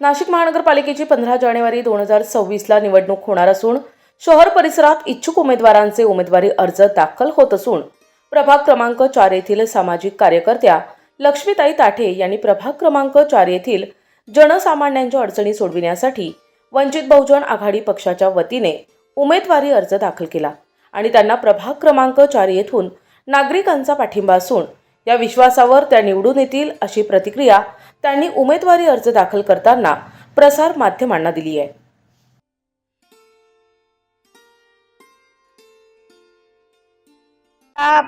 नाशिक महानगरपालिकेची पंधरा जानेवारी दोन हजार सव्वीसला निवडणूक होणार असून शहर परिसरात इच्छुक उमेदवारांचे उमेदवारी अर्ज दाखल होत असून प्रभाग क्रमांक चार येथील सामाजिक कार्यकर्त्या लक्ष्मीताई ताठे यांनी प्रभाग क्रमांक चार येथील जनसामान्यांच्या अडचणी सोडविण्यासाठी वंचित बहुजन आघाडी पक्षाच्या वतीने उमेदवारी अर्ज दाखल केला आणि त्यांना प्रभाग क्रमांक चार येथून नागरिकांचा पाठिंबा असून या विश्वासावर त्या निवडून येतील अशी प्रतिक्रिया त्यांनी उमेदवारी अर्ज दाखल करताना प्रसार माध्यमांना दिली आहे.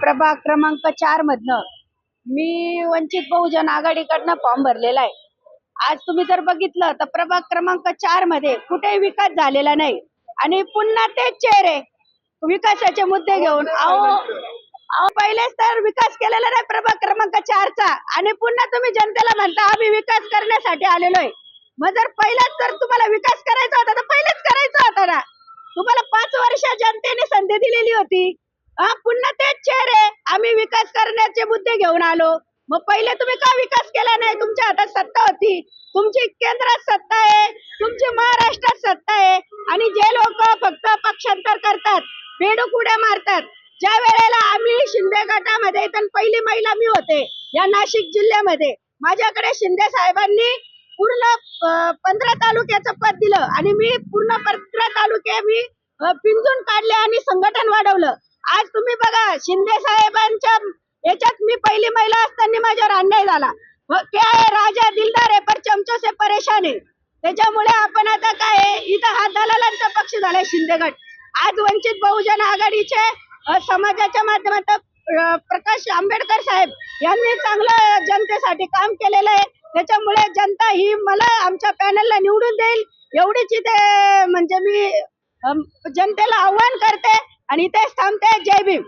प्रभाग क्रमांक चार मधनं मी वंचित बहुजन आघाडीकडनं फॉर्म भरलेला आहे. आज तुम्ही जर बघितलं तर प्रभाग क्रमांक चारमध्ये कुठेही विकास झालेला नाही आणि पुन्हा तेच चेहरे विकासाचे मुद्दे घेऊन अहो अहो पहिलेच तर विकास केलेला नाही प्रभाग क्रमांक चारचा. आणि पुन्हा तुम्ही जनतेला म्हणता आम्ही विकास करण्यासाठी आलेलो आहे. मग जर पहिलाच जर तुम्हाला विकास करायचा होता तर पहिलेच करायचा होता ना. तुम्हाला पाच वर्ष जनतेने संधी दिलेली होती. हा पुन्हा तेच चेहरे आम्ही विकास करण्याचे मुद्दे घेऊन आलो. मग पहिले तुम्ही का विकास केला नाही? तुमच्या हातात सत्ता होती. तुमची केंद्रात सत्ता आहे. तुमची महाराष्ट्रात सत्ता आहे. आणि जे लोक फक्त पक्षांतर करतात बेडूक उड्या मारतात ज्या वेळेला आम्ही शिंदे गटामध्ये तर पहिली महिला मी होते या नाशिक जिल्ह्यामध्ये. माझ्याकडे शिंदे साहेबांनी पूर्ण पंधरा तालुक्याचं पद दिलं आणि मी पूर्ण पंधरा तालुके मी पिंजून काढले आणि संघटन वाढवलं. आज तुम्ही बघा शिंदे साहेबांच्या याच्यात मी पहिली महिला असताना माझ्यावर अन्याय झाला. हो, क्या राजा दिलदार आहे पर चमचो से परेशान आहे. त्याच्यामुळे आपण आता काय इथं हा दलालांचा पक्ष झालाय शिंदे गट. आज वंचित बहुजन आघाडीचे समाजाच्या माध्यमातून प्रकाश आंबेडकर साहेब यांनी चांगलं जनतेसाठी काम केलेलं आहे. त्याच्यामुळे जनता ही मला आमच्या पॅनलला निवडून देईल. एवढीच इथे म्हणजे मी जनतेला आव्हान करते आणि इथेच थांबते. जय भीम.